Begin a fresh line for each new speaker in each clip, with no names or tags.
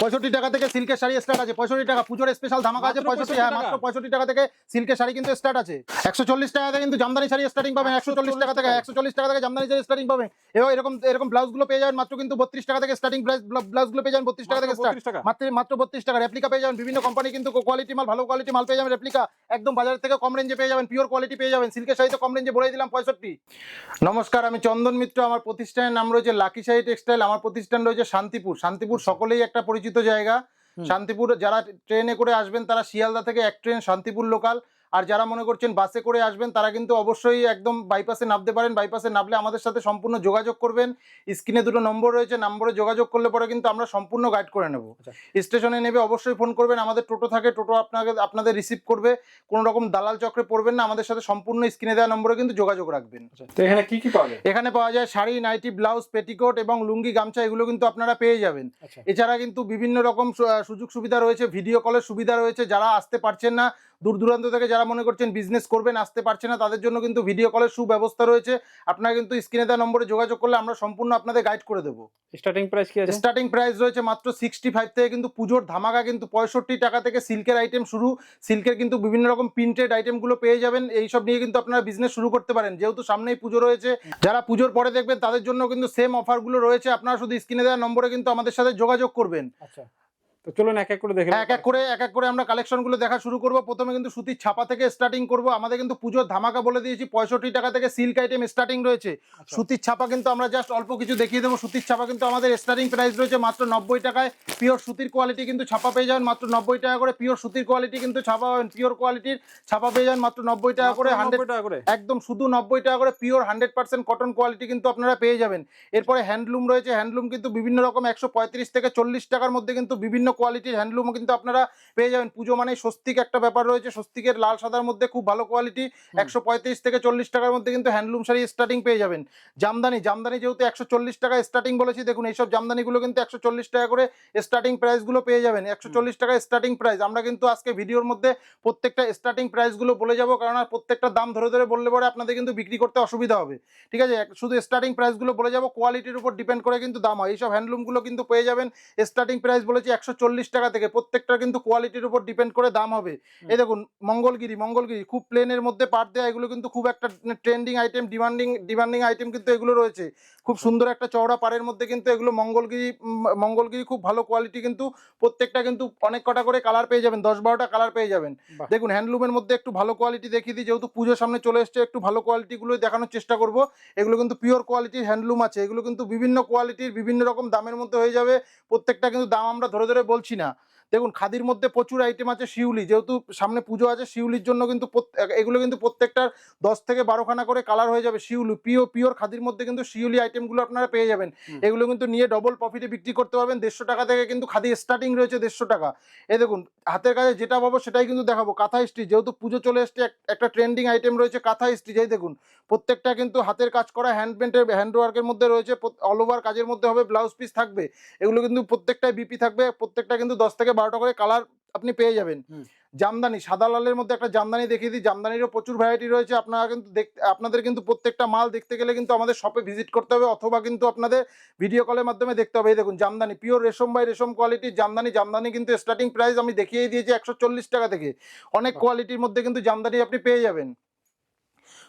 পঁয়ষট্টি টাকা থেকে সিল্কের শাড়ি স্টার্ট আছে। পঁয়ষট্টি টাকা পুজোর স্পেশাল ধামাকা আছে পঁয়ষট্টি হ্যাঁ? মাত্র পঁয়ষট্টি টাকা থেকে সিল্কের শাড়ি কিন্তু স্টার্ট আছে। একশো চল্লিশ টাকা থেকে কিন্তু জামদানি শাড়ি স্টার্টিং পাবেন একশো চল্লিশ টাকা থেকে একশো চল্লিশ টাকা থেকে জামদানি শাড়ি স্টার্টিং পাবেন। এবং এরকম এরকম ব্লাউজগুলো পেয়ে যাবেন মাত্র কিন্তু বত্রিশ টাকা থেকে স্টার্টিং ব্লাউজগুলো পেয়ে যাবেন বত্রিশ টাকা থেকে স্টার্ট
32 টাকা।
মাত্র মাত্র বত্রিশ টাকা। রেপ্লিকা পেয়ে যাবেন বিভিন্ন কোম্পানি কিন্তু কোয়ালিটি মাল ভালো কোয়ালিটি মাল পেয়ে যাবেন রেপ্লিকা একদম বাজার থেকে কম রেঞ্জে পেয়ে যাবেন পিওর কোয়ালিটি পেয়ে যাবেন। সিল্কের শাড়িতে কম রেঞ্জে বলে দিলাম পঁয়ষট্টি। নমস্কার আমি চন্দন মিত্র। আমার প্রতিষ্ঠানের নাম রয়েছে লাকি শাড়ি টেক্সটাইল আমার প্রতিষ্ঠান রয়েছে শান্তিপুর। শান্তিপুর সকলেই একটা পরিচিত জায়গা। শান্তিপুর যারা ট্রেনে করে আসবেন তারা শিয়ালদা থেকে এক ট্রেন শান্তিপুর লোকাল আর যারা মনে করছেন বাসে করে আসবেন তারা কিন্তু অবশ্যই একদম বাইপাসে নামতে পারেন। বাইপাসে নামলে আমাদের সাথে সম্পূর্ণ যোগাযোগ করবেন। স্ক্রিনে দুটো নম্বর রয়েছে নম্বরে যোগাযোগ করলে পরে কিন্তু আমরা সম্পূর্ণ গাইড করে নেব।
আচ্ছা।
স্টেশনে নেবে অবশ্যই ফোন করবেন। আমাদের টোটো থাকে টোটো আপনাকে আপনাদের রিসিভ করবে। কোনো রকম দালাল চক্রে পড়বেন না। আমাদের সাথে সম্পূর্ণ স্ক্রিনে দেওয়া নম্বরে কিন্তু যোগাযোগ রাখবেন।
আচ্ছা তো এখানে কি কি পাওয়া যায়?
এখানে পাওয়া যায় শাড়ি নাইটি ব্লাউজ পেটিকোট এবং লুঙ্গি গামছা এগুলো কিন্তু আপনারা পেয়ে যাবেন।
আচ্ছা।
এছাড়া কিন্তু বিভিন্ন রকম সুযোগ সুবিধা রয়েছে ভিডিও কলের সুবিধা রয়েছে। যারা আসতে পারছেন না দূর দূরান্ত থেকে যারা মনে করছেন বিজনেস করবেন আসতে পারছে না তাদের জন্য কিন্তু ভিডিও কলের সুব্যবস্থা রয়েছে। আপনারা কিন্তু স্ক্রিনে দেওয়া নম্বরে যোগাযোগ করলে আমরা সম্পূর্ণ আপনাদের গাইড করে দেবো।
স্টার্টিং প্রাইস কি আছে?
স্টার্টিং প্রাইস রয়েছে মাত্র সিক্সটি ফাইভ থেকে কিন্তু পুজোর ধামাকা কিন্তু পঁয়ষট্টি টাকা থেকে সিল্কের আইটেম শুরু। সিল্কের কিন্তু বিভিন্ন রকম প্রিন্টেড আইটেমগুলো পেয়ে যাবেন। এইসব নিয়ে কিন্তু আপনারা বিজনেস শুরু করতে পারেন। যেহেতু সামনেই পুজো রয়েছে যারা পুজোর পরে দেখবেন তাদের জন্য কিন্তু সেম অফারগুলো রয়েছে। আপনারা শুধু স্ক্রিনে দেওয়া নম্বরে কিন্তু আমাদের সাথে যোগাযোগ করবেন।
আচ্ছা। তো চলুন এক এক করে দেখে
এক এক করে এক এক করে আমরা কালেকশনগুলো দেখা শুরু করব। প্রথমে কিন্তু সুতির ছাপা থেকে স্টার্টিং করব। আমাদের কিন্তু পুজোর ধামাকা বলে দিয়েছি পঁয়ষট্টি টাকা থেকে সিল্ক আইটেম স্টার্টিং রয়েছে।
আচ্ছা।
সুতির ছাপা কিন্তু আমরা জাস্ট অল্প কিছু দেখিয়ে দেবো। সুতির ছাপা কিন্তু আমাদের স্টার্টিং প্রাইস রয়েছে মাত্র নব্বই টাকায়। পিওর সুতির কোয়ালিটি কিন্তু ছাপা পেয়ে যাবেন মাত্র নব্বই টাকা করে। পিওর সুতির কোয়ালিটি কিন্তু ছাপা পাবেন পিওর কোয়ালিটির ছাপা পেয়ে যাবেন মাত্র নব্বই টাকা করে। হান্ড্রেড
টাকা করে।
একদম শুধু নব্বই টাকা করে। Pure hundred percent cotton quality কিন্তু আপনারা পেয়ে যাবেন। এরপরে হ্যান্ডলুম রয়েছে। হ্যান্ডলুম কিন্তু বিভিন্ন রকম একশো পঁয়ত্রিশ থেকে চল্লিশ টাকার মধ্যে কিন্তু বিভিন্ন কোয়ালিটির হ্যান্ডলুম কিন্তু আপনারা পেয়ে যাবেন। পুজো মানে স্বস্তিক একটা ব্যাপার রয়েছে। স্বস্তিকের লাল সাদার মধ্যে খুব ভালো কোয়ালিটি একশো পঁয়ত্রিশ থেকে চল্লিশ টাকার মধ্যে কিন্তু হ্যান্ডলুম শাড়ি স্টার্টিং পেয়ে যাবেন। জামদানি জামদানি যেহেতু একশো চল্লিশ টাকা স্টার্টিং বলেছি দেখুন এইসব জামদানিগুলো কিন্তু একশো চল্লিশ টাকা করে স্টার্টিং প্রাইসগুলো পেয়ে যাবেন। একশো চল্লিশ টাকা স্টার্টিং প্রাইস আমরা কিন্তু আজকে ভিডিওর মধ্যে প্রত্যেকটা স্টার্টিং প্রাইসগুলো বলে যাব কারণ আর প্রত্যেকটা দাম ধরে ধরে বললে পরে আপনাদের কিন্তু বিক্রি করতে অসুবিধা হবে। ঠিক আছে? শুধু স্টার্টিং প্রাইসগুলো বলে যাব কোয়ালিটির উপর ডিপেন্ড করে কিন্তু দাম হয়। এইসব হ্যান্ডলুমগুলো কিন্তু পেয়ে যাবেন। স্টার্টিং প্রাইস বলেছি একশো চল্লিশ টাকা থেকে প্রত্যেকটা কিন্তু কোয়ালিটির উপর ডিপেন্ড করে দাম হবে। এই দেখুন মঙ্গলগিরি মঙ্গলগিরি খুব প্লেনের মধ্যে পাট দেওয়া এগুলো কিন্তু খুব একটা trending item demanding demanding item কিন্তু এগুলো রয়েছে। খুব সুন্দর একটা চওড়া পাড়ের মধ্যে কিন্তু এগুলো মঙ্গলগিরি মঙ্গলগিরি খুব ভালো কোয়ালিটি কিন্তু প্রত্যেকটা কিন্তু অনেক কটা করে কালার পেয়ে যাবেন দশ বারোটা কালার পেয়ে যাবেন। দেখুন হ্যান্ডলুমের মধ্যে একটু ভালো কোয়ালিটি দেখিয়ে দিই যেহেতু পুজোর সামনে চলে এসছে একটু ভালো কোয়ালিটিগুলোই দেখানোর চেষ্টা করব। এগুলো কিন্তু পিওর কোয়ালিটির হ্যান্ডলুম আছে এগুলো কিন্তু বিভিন্ন কোয়ালিটির বিভিন্ন রকম দামের মধ্যে হয়ে যাবে। প্রত্যেকটা কিন্তু দাম আমরা ধরে ধরে বলছি না। দেখুন খাদির মধ্যে প্রচুর আইটেম আছে শিউলি। যেহেতু সামনে পুজো আছে শিউলির জন্য কিন্তু প্রত্যেক- এগুলো কিন্তু প্রত্যেকটার দশ থেকে বারোখানা করে কালার হয়ে যাবে শিউলি। পিও পিওর খাদির মধ্যে কিন্তু শিউলি আইটেমগুলো আপনারা পেয়ে যাবেন। এগুলো কিন্তু নিয়ে ডবল প্রফিটে বিক্রি করতে পারবেন। দেড়শো টাকা থেকে কিন্তু খাদি স্টার্টিং রয়েছে দেড়শো টাকা। এ দেখুন হাতের কাছে যেটা পাবো সেটাই কিন্তু দেখাবো। কাঁথা স্টিচ যেহেতু পুজো চলে এসছে একটা ট্রেন্ডিং আইটেম রয়েছে কাঁথা স্টিচ এই দেখুন প্রত্যেকটা কিন্তু হাতের কাজ করা হ্যান্ড পেন্টের হ্যান্ড ওয়ার্কের মধ্যে রয়েছে। অল ওভার কাজের মধ্যে হবে ব্লাউজ পিস থাকবে। এগুলো কিন্তু প্রত্যেকটাই বিপি থাকবে। প্রত্যেকটা কিন্তু দশ থেকে বারোটা করে কালার আপনি পেয়ে যাবেন। জামদানি সাদা লালের মধ্যে একটা জামদানি দেখিয়ে দিই। জামদানিরও প্রচুর ভ্যারাইটি রয়েছে। আপনারা কিন্তু দেখতে আপনাদের কিন্তু প্রত্যেকটা মাল দেখতে গেলে কিন্তু আমাদের শপে ভিজিট করতে হবে অথবা কিন্তু আপনাদের ভিডিও কলের মাধ্যমে দেখতে হবে। এই দেখুন জামদানি পিওর রেশম বাই রেশম কোয়ালিটির জামদানি। জামদানি কিন্তু স্টার্টিং প্রাইস আমি দেখিয়ে দিয়েছি একশো চল্লিশ টাকা থেকে। অনেক কোয়ালিটির মধ্যে কিন্তু জামদানি আপনি পেয়ে যাবেন।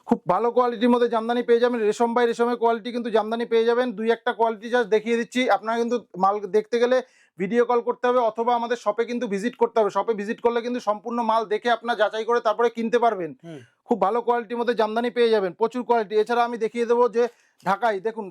খুব ভালো কোয়ালিটির মধ্যে জামদানি পেয়ে যাবেন। রেশম বাই রেশমের কোয়ালিটি কিন্তু জামদানি পেয়ে যাবেন। দুই একটা কোয়ালিটি জাস্ট দেখিয়ে দিচ্ছি। আপনারা কিন্তু মাল দেখতে গেলে ভিডিও কল করতে হবে অথবা আমাদের শপে কিন্তু ভিজিট করতে হবে। শপে ভিজিট করলে কিন্তু সম্পূর্ণ মাল দেখে আপনার যাচাই করে তারপরে কিনতে পারবেন। খুব ভালো কোয়ালিটির মধ্যে জামদানি পেয়ে যাবেন প্রচুর কোয়ালিটি এছাড়া আমি দেখিয়ে দেবো যে ঢাকায় দেখুন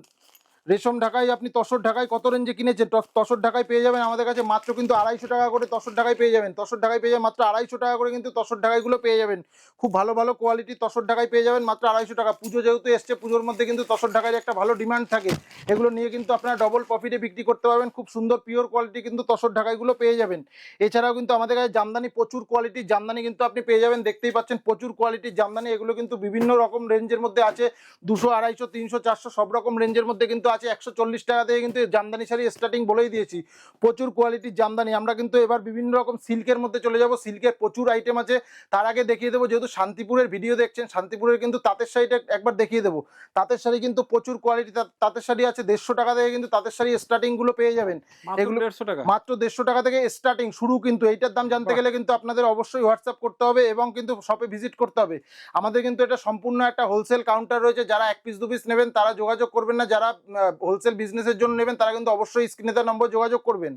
রেশম ঢাকাই আপনি তসর ঢাকাই কত রেঞ্জে কিনেছেন? তস- তসর ঢাকাই পেয়ে যাবেন আমাদের কাছে মাত্র কিন্তু আড়াইশো টাকা করে তসর ঢাকাই পেয়ে যাবেন। তসর ঢাকাই পেয়ে যাবেন মাত্র আড়াইশো টাকা করে কিন্তু তসর ঢাকাইগুলো পেয়ে যাবেন। খুব ভালো ভালো কোয়ালিটি তসর ঢাকাই পেয়ে যাবেন মাত্র আড়াইশো টাকা। পুজো যেহেতু এসছে, পুজোর মধ্যে কিন্তু তসর ঢাকাইয়ের একটা ভালো ডিমান্ড থাকে। এগুলো নিয়ে কিন্তু আপনারা ডবল প্রফিটে বিক্রি করতে পারবেন। খুব সুন্দর পিওর কোয়ালিটি কিন্তু তসর ঢাকাইগুলো পেয়ে যাবেন। এছাড়াও কিন্তু আমাদের কাছে জামদানি প্রচুর কোয়ালিটির জামদানি কিন্তু আপনি পেয়ে যাবেন। দেখতেই পাচ্ছেন প্রচুর কোয়ালিটির জামদানি। এগুলো কিন্তু বিভিন্ন রকম রেঞ্জের মধ্যে আছে। দুশো, আড়াইশো, তিনশো, চারশো সব রকম রেঞ্জের মধ্যে কিন্তু আছে একশো চল্লিশ টাকা থেকে কিন্তু জামদানি শাড়ি স্টার্টিং বলেই দিয়েছি। প্রচুর কোয়ালিটির জামদানি। আমরা কিন্তু এবার বিভিন্ন রকম সিল্কের মধ্যে চলে যাব। সিল্কের প্রচুর আইটেম আছে। তার আগে দেখিয়ে দেবো যেহেতু শান্তিপুরের ভিডিও দেখছেন শান্তিপুরের কিন্তু তাঁতের শাড়িটা একবার দেখিয়ে দেবো। তাঁতের শাড়ি কিন্তু প্রচুর কোয়ালিটি তাঁতের শাড়ি আছে দেড়শো টাকা থেকে কিন্তু তাঁতের শাড়ি স্টার্টিংগুলো পেয়ে যাবেন। এগুলো-
দেড়শো টাকা?
মাত্র দেড়শো টাকা থেকে স্টার্টিং শুরু কিন্তু। এইটার দাম জানতে গেলে কিন্তু আপনাদের অবশ্যই হোয়াটসঅ্যাপ করতে হবে এবং কিন্তু শপে ভিজিট করতে হবে। আমাদের কিন্তু এটা সম্পূর্ণ একটা হোলসেল কাউন্টার রয়েছে। যারা এক পিস দু পিস নেবেন তারা যোগাযোগ করবেন না। যারা হোলসেল বিজনেসের জন্য নেবেন, তারা কিন্তু অবশ্যই স্ক্রিনে তার নম্বর যোগাযোগ করবেন।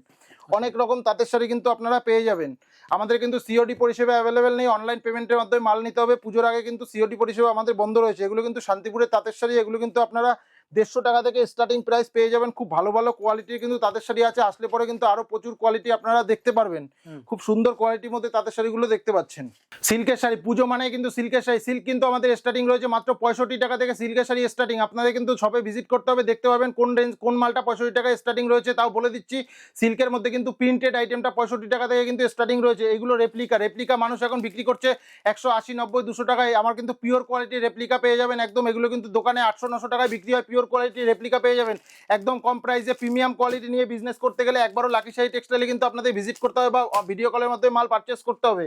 অনেক রকম তাঁতের শাড়ি কিন্তু আপনারা পেয়ে যাবেন। আমাদের কিন্তু সিওডি পরিষেবা অ্যাভেলেবেল নেই অনলাইন পেমেন্টের মাধ্যমে মাল নিতে হবে। পুজোর আগে কিন্তু সিওডি পরিষেবা আমাদের বন্ধ রয়েছে। এগুলো কিন্তু শান্তিপুরের তাঁতের শাড়ি, এগুলো কিন্তু আপনারা দেড়শো টাকা থেকে স্টার্টিং প্রাইস পেয়ে যাবেন। খুব ভালো ভালো কোয়ালিটির কিন্তু তাদের শাড়ি আছে। আসলে পরে কিন্তু আরও প্রচুর কোয়ালিটি আপনারা দেখতে পারবেন। খুব সুন্দর কোয়ালিটির মধ্যে তাদের শাড়িগুলো দেখতে পাচ্ছেন। সিল্কের শাড়ি পুজো মানে কিন্তু সিল্কের শাড়ি। সিল্ক কিন্তু আমাদের স্টার্টিং রয়েছে মাত্র পঁয়ষট্টি টাকা থেকে সিল্কের শাড়ি স্টার্টিং আপনাদের কিন্তু সবে ভিজিট করতে হবে দেখতে পাবেন কোন রেঞ্জ কোন মালটা পঁয়ষট্টি টাকা স্টার্টিং রয়েছে তাও বলে দিচ্ছি। সিল্কের মধ্যে কিন্তু প্রিন্টেড আইটেমটা পঁয়ষট্টি টাকা থেকে কিন্তু স্টার্টিং রয়েছে। এগুলো রেপ্লিকা রেপ্লিকা মানুষ এখন বিক্রি করছে একশো আশি নব্বই দুশো টাকায়। আমার কিন্তু পিওর কোয়ালিটির রেপ্লিকা পেয়ে যাবেন একদম। এগুলো কিন্তু দোকানে আটশো নশো টাকায় বিক্রি হয়। পিওর কোয়ালিটির রেপ্লিকা পেয়ে যাবেন। একদম কম প্রাইসে প্রিমিয়াম কোয়ালিটি নিয়ে বিজনেস করতে গেলে একবারও লাকি শাড়ি টেক্সটাইলে কিন্তু আপনাদের ভিজিট করতে হবে বা ভিডিও কলের মাধ্যমে মাল পারচেস করতে হবে।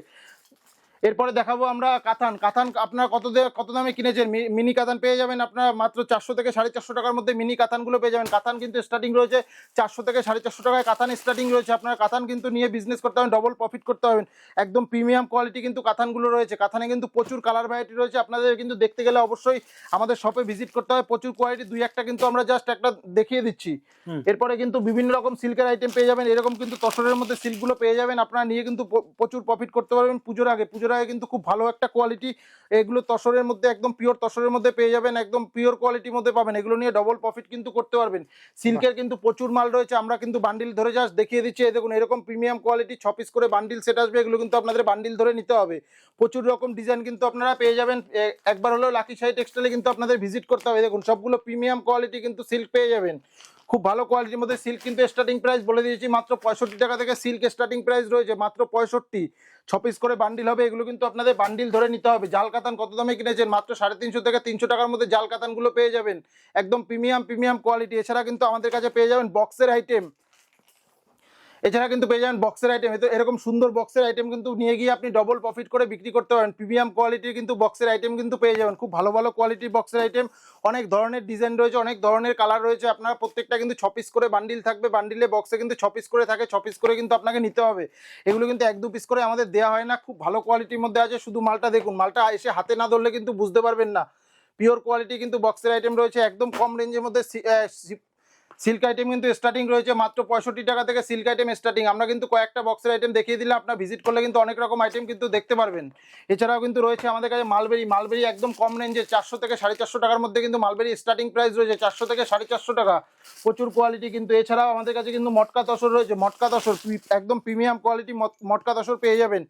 এরপরে দেখাবো আমরা কাতান কাতান আপনার কত কত দামে কিনেছেন? মি- মিনি কাতান পেয়ে যাবেন আপনার মাত্র চারশো থেকে সাড়ে চারশো টাকার মধ্যে মিনি কাতানগুলো পেয়ে যাবেন। কাতান কিন্তু স্টার্টিং রয়েছে চারশো থেকে সাড়ে চারশো টাকায় কাতান স্টার্টিং রয়েছে। আপনার কাতান কিন্তু নিয়ে বিজনেস করতে হবেন ডবল প্রফিট করতে হবেন একদম প্রিমিয়াম কোয়ালিটি কিন্তু কাতানগুলো রয়েছে। কাতানে কিন্তু প্রচুর কালার ভ্যারাইটি রয়েছে। আপনাদের কিন্তু দেখতে গেলে অবশ্যই আমাদের শপে ভিজিট করতে হবে প্রচুর কোয়ালিটি দুই একটা কিন্তু আমরা জাস্ট একটা দেখিয়ে দিচ্ছি। এরপরে কিন্তু বিভিন্ন রকম সিল্কের আইটেম পেয়ে যাবেন। এরকম কিন্তু তসরের মধ্যে সিল্কগুলো পেয়ে যাবেন। আপনারা নিয়ে কিন্তু প্রচুর প্রফিট করতে পারবেন। পুজোর আগে পুজোর আগে কিন্তু খুব ভালো একটা কোয়ালিটি এগুলো তসরের মধ্যে একদম পিওর তসরের মধ্যে পেয়ে যাবেন একদম পিওর কোয়ালিটির মধ্যে পাবেন। এগুলো নিয়ে ডবল প্রফিট কিন্তু করতে পারবেন। সিল্কের কিন্তু প্রচুর মাল রয়েছে আমরা কিন্তু বান্ডিল ধরে জাস্ট দেখিয়ে দিচ্ছি। এই দেখুন এরকম প্রিমিয়াম কোয়ালিটি ছ পিস করে বান্ডিল সেট আসবে এগুলো কিন্তু আপনাদের বান্ডিল ধরে নিতে হবে। প্রচুর রকম ডিজাইন কিন্তু আপনারা পেয়ে যাবেন। একবার হলেও লাকি শাড়ি টেক্সটাইলে কিন্তু আপনাদের ভিজিট করতে হবে। দেখুন সবগুলো প্রিমিয়াম কোয়ালিটি কিন্তু সিল্ক পেয়ে যাবেন। খুব ভালো কোয়ালিটির মধ্যে সিল্ক কিন্তু স্টার্টিং প্রাইস বলে দিয়েছি, মাত্র পঁয়ষট্টি টাকা থেকে সিল্ক স্টার্টিং প্রাইস রয়েছে, মাত্র পঁয়ষট্টি। ছ পিস করে বান্ডিল হবে, এগুলো কিন্তু আপনাদের বান্ডিল ধরে নিতে হবে। জাল কাতান কত দামে কিনেছেন? মাত্র সাড়ে তিনশো থেকে তিনশো টাকার মধ্যে জাল কাতানগুলো পেয়ে যাবেন। একদম প্রিমিয়াম প্রিমিয়াম কোয়ালিটি এছাড়া কিন্তু আমাদের কাছে পেয়ে যাবেন বক্সের আইটেম এছাড়া কিন্তু পেয়ে যাবেন বক্সের আইটেম এরকম সুন্দর বক্সের আইটেম কিন্তু নিয়ে গিয়ে আপনি ডবল প্রফিট করে বিক্রি করতে পারেন। প্রিমিয়াম কোয়ালিটির কিন্তু বক্সের আইটেম কিন্তু পেয়ে যাবেন। খুব ভালো ভালো কোয়ালিটির বক্সের আইটেম অনেক ধরনের ডিজাইন রয়েছে, অনেক ধরনের কালার রয়েছে। আপনারা প্রত্যেকটা কিন্তু ছ পিস করে বান্ডিল থাকবে। বান্ডিলে বক্সে কিন্তু ছ পিস করে থাকে, ছ পিস করে কিন্তু আপনাকে নিতে হবে। এগুলো কিন্তু এক দু পিস করে আমাদের দেওয়া হয় না। খুব ভালো কোয়ালিটির মধ্যে আছে। শুধু মালটা দেখুন, মালটা এসে হাতে না ধরলে কিন্তু বুঝতে পারবেন না। পিওর কোয়ালিটি কিন্তু বক্সের আইটেম রয়েছে। একদম কম রেঞ্জের মধ্যে সিল্ক আইটেম কিন্তু স্টার্টিং রয়েছে মাত্র পঁয়ষট্টি টাকা থেকে সিল্ক আইটেম স্টার্টিং আমরা কিন্তু কয়েকটা বক্সের আইটেম দেখিয়ে দিলে আপনার ভিজিট করলে কিন্তু অনেক রকম আইটেম কিন্তু দেখতে পারবেন। এছাড়াও কিন্তু রয়েছে আমাদের কাছে মালবেরি মালবেরি একদম কম রেঞ্জে চারশো থেকে সাড়ে চারশো টাকার মধ্যে কিন্তু মালবেরি স্টার্টিং প্রাইস রয়েছে চারশো থেকে সাড়ে চারশো টাকা। প্রচুর কোয়ালিটি কিন্তু। এছাড়াও আমাদের কাছে কিন্তু মটকা তসর রয়েছে। মটকা তসর, একদম প্রিমিয়াম কোয়ালিটি মটকা তসর পেয়ে যাবেন।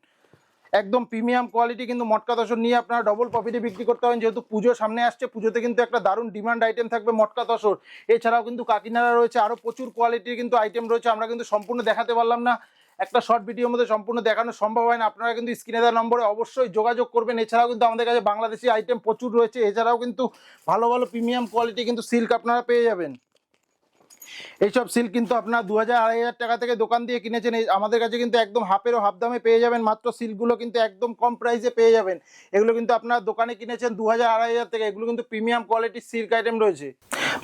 একদম প্রিমিয়াম কোয়ালিটি কিন্তু মটকা তসর নিয়ে আপনারা ডবল প্রফিটে বিক্রি করতে পারেন। যেহেতু পুজো সামনে আসছে, পুজোতে কিন্তু একটা দারুণ ডিমান্ড আইটেম থাকবে মটকা তসর এছাড়াও কিন্তু কাকিনাড়া রয়েছে আরও প্রচুর কোয়ালিটির কিন্তু আইটেম রয়েছে, আমরা কিন্তু সম্পূর্ণ দেখাতে পারলাম না। একটা শর্ট ভিডিওর মধ্যে সম্পূর্ণ দেখানো সম্ভব হয় না, আপনারা কিন্তু স্ক্রিনে দেওয়ার নম্বরে অবশ্যই যোগাযোগ করবেন। এছাড়াও কিন্তু আমাদের কাছে বাংলাদেশি আইটেম প্রচুর রয়েছে, এছাড়াও কিন্তু ভালো ভালো প্রিমিয়াম কোয়ালিটি কিন্তু সিল্ক আপনারা পেয়ে যাবেন। এইসব সিল্ক কিন্তু আপনার দু হাজার আড়াই হাজার টাকা থেকে দোকান দিয়ে কিনেছেন। আমাদের কাছে কিন্তু একদম হাফেরও হাফ দামে পেয়ে যাবেন। মাত্র সিল্কগুলো কিন্তু একদম কম প্রাইসে পেয়ে যাবেন। এগুলো কিন্তু আপনার দোকানে কিনেছেন দু হাজার আড়াই হাজার থেকে। এগুলো কিন্তু প্রিমিয়াম কোয়ালিটির সিল্ক আইটেম রয়েছে।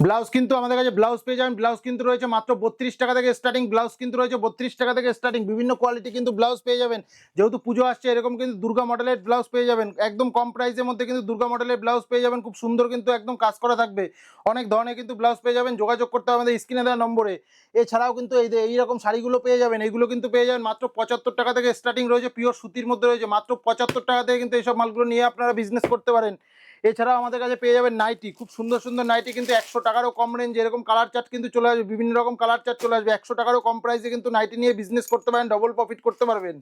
ব্লাউজ কিন্তু আমাদের কাছে ব্লাউজ পেয়ে যাবেন। ব্লাউজ কিন্তু রয়েছে মাত্র বত্রিশ টাকা থেকে স্টার্টিং ব্লাউজ কিন্তু রয়েছে বত্রিশ টাকা থেকে স্টার্টিং বিভিন্ন কোয়ালিটি কিন্তু ব্লাউজ পেয়ে যাবেন। যেহেতু পুজো আসছে, এরকম কিন্তু দুর্গা মডেলের ব্লাউজ পেয়ে যাবেন। একদম কম প্রাইসের মধ্যে কিন্তু দুর্গা মডেলের ব্লাউজ পেয়ে যাবেন। খুব সুন্দর কিন্তু একদম কাজ করা থাকবে। অনেক ধরনের কিন্তু ব্লাউজ পেয়ে যাবেন। যোগাযোগ করতে হবে আমাদের স্ক্রিনে দেওয়া নম্বরে। এছাড়াও কিন্তু এই এইরকম শাড়িগুলো পেয়ে যাবেন এইগুলো কিন্তু পেয়ে যাবেন মাত্র পঁচাত্তর টাকা থেকে স্টার্টিং রয়েছে। পিওর সুতির মধ্যে রয়েছে মাত্র পঁচাত্তর টাকা থেকে কিন্তু এইসব মালগুলো নিয়ে আপনারা বিজনেস করতে পারেন। এছাড়াও আমাদের কাছে পেয়ে যাবেন নাইটি খুব সুন্দর সুন্দর নাইটি কিন্তু একশো টাকারও কম রেঞ্জ এরকম কালার চার্ট কিন্তু চলে আসবে, বিভিন্ন রকম কালার চার্ট চলে আসবে, একশো টাকারও কম প্রাইসে কিন্তু নাইটি নিয়ে বিজনেস করতে পারেন ডবল প্রফিট করতে পারবেন।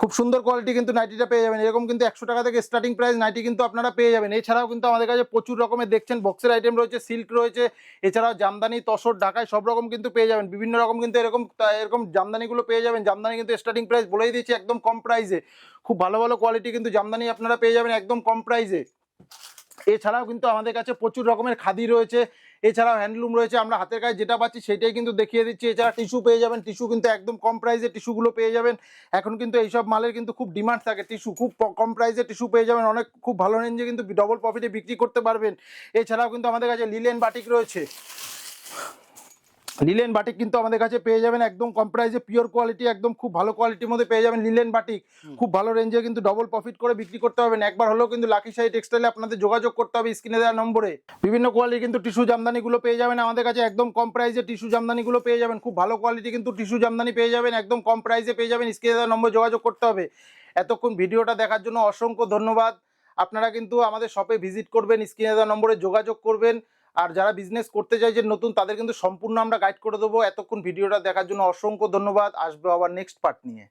খুব সুন্দর কোয়ালিটি কিন্তু নাইটিটা পেয়ে যাবেন। এরকম কিন্তু একশো টাকা থেকে স্টার্টিং প্রাইস নাইটি কিন্তু আপনারা পেয়ে যাবেন। এছাড়াও কিন্তু আমাদের কাছে প্রচুর রকমের দেখছেন বক্সের আইটেম রয়েছে সিল্ক রয়েছে, এছাড়াও জামদানি, তসর, ঢাকায় সব রকম কিন্তু পেয়ে যাবেন। বিভিন্ন রকম কিন্তু এরকম এরকম জামদানিগুলো পেয়ে যাবেন। জামদানি কিন্তু স্টার্টিং প্রাইস বলেই দিয়েছি একদম কম প্রাইসে খুব ভালো ভালো কোয়ালিটি কিন্তু জামদানি আপনারা পেয়ে যাবেন একদম কম প্রাইসে এছাড়াও কিন্তু আমাদের কাছে প্রচুর রকমের খাদি রয়েছে এছাড়াও হ্যান্ডলুম রয়েছে, আমরা হাতের কাজ যেটা পাচ্ছি সেটাই কিন্তু দেখিয়ে দিচ্ছি। এছাড়া টিস্যু পেয়ে যাবেন টিস্যু কিন্তু একদম কম প্রাইসে টিস্যুগুলো পেয়ে যাবেন। এখন কিন্তু এইসব মালের কিন্তু খুব ডিমান্ড থাকে টিস্যু খুব কম প্রাইসে টিস্যু পেয়ে যাবেন, অনেক খুব ভালো রেঞ্জে কিন্তু ডবল প্রফিটে বিক্রি করতে পারবেন। এছাড়াও কিন্তু আমাদের কাছে লিলেন বাটিক রয়েছে। লিলেন বাটিক কিন্তু আমাদের কাছে পেয়ে যাবেন একদম কম প্রাইসে পিওর কোয়ালিটি একদম খুব ভালো কোয়ালিটির মধ্যে পেয়ে যাবেন লিলেন বাটিক খুব ভালো রেঞ্জে কিন্তু ডবল প্রফিট করে বিক্রি করতে পারবেন। একবার হলেও কিন্তু লাকি সাই টেক্সটাইলে আপনাদের যোগাযোগ করতে হবে স্ক্রিনে দেওয়া নম্বরে। বিভিন্ন কোয়ালিটি কিন্তু টিস্যু জামদানিগুলো পেয়ে যাবেন আমাদের কাছে একদম কম প্রাইসে টিস্যু জামদানিগুলো পেয়ে যাবেন। খুব ভালো কোয়ালিটি কিন্তু টিস্যু জামদানি পেয়ে যাবেন একদম কম প্রাইসে পেয়ে যাবেন। স্ক্রিনে দেওয়া নম্বরে যোগাযোগ করতে হবে। এতক্ষণ ভিডিওটা দেখার জন্য অসংখ্য ধন্যবাদ। আপনারা কিন্তু আমাদের শপে ভিজিট করবেন স্ক্রিনে দেওয়া নম্বরে যোগাযোগ করবেন। আর যারা বিজনেস করতে চাইছেন নতুন, তাদের কিন্তু সম্পূর্ণ আমরা গাইড করে দেবো। এতক্ষণ ভিডিওটা দেখার জন্য অসংখ্য ধন্যবাদ। আসবে আবার নেক্সট পার্ট নিয়ে।